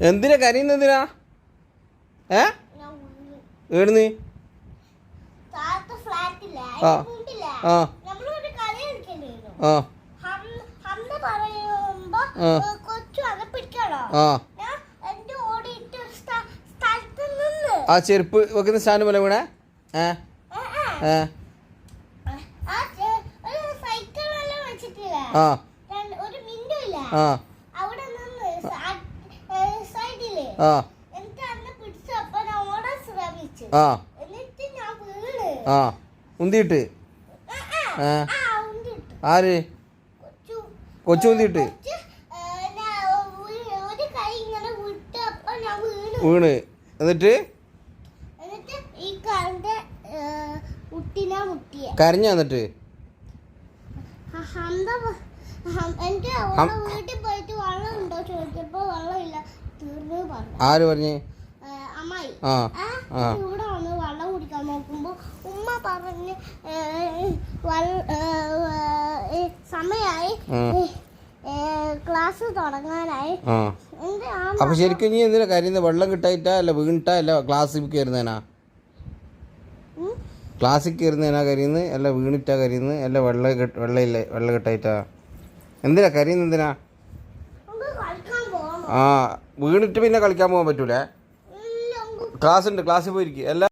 എന്തിനാ കരയുന്നതിനാ ഏ? ഫ്ലാറ്റില്ലേ ആ. ആ. ആ. ആ. ആ. ചെരുപ്പ് വെക്കുന്ന സ്റ്റാൻഡ് പോലെ വീണേ? ഏ? ഏ, ആ ആ ആ. ആ. ആ. ഉന്തിയിട്ട്? ആര്? കൊച്ചു. ഉന്തിയിട്ട്? വീണു. എന്നിട്ട്? കരഞ്ഞ എന്നിട്ട്? ആര് പറഞ്ഞു? ഏ, അമ്മായി. ആ ആ, ആ. ഇവിടെ വന്ന് വെള്ളം കുടിക്കാൻ നോക്കുമ്പോ ഉമ്മ പറഞ്ഞ് ഏ, വൾ- ഏ, ഏ, സമയായി. ക്ലാസ് തുടങ്ങാനായി. അപ്പൊ ശരിക്കും നീ എന്തിനാ കരയുന്നത് വെള്ളം കിട്ടായിട്ടാ അല്ല വീണിട്ടാ അല്ല ക്ലാസ്സിൽ കയറുന്നതിനാ ഉം. ക്ലാസ്സിൽ കയറുന്നതിനാ കരയുന്നത് അല്ല വീണിട്ടാ കരയുന്നത് അല്ല വെള്ളം വെള്ളമില്ല വെള്ളം കിട്ടായിട്ടാ? എന്തിനാ? കരയുന്നത് എന്തിനാ? ആ വീണിട്ട് പിന്നെ കളിക്കാൻ പോകാൻ പറ്റൂലേ ഇല്ല, നമുക്ക് ക്ലാസ് ഉണ്ട് ക്ലാസ്സിൽ പോയിരിക്കും അല്ല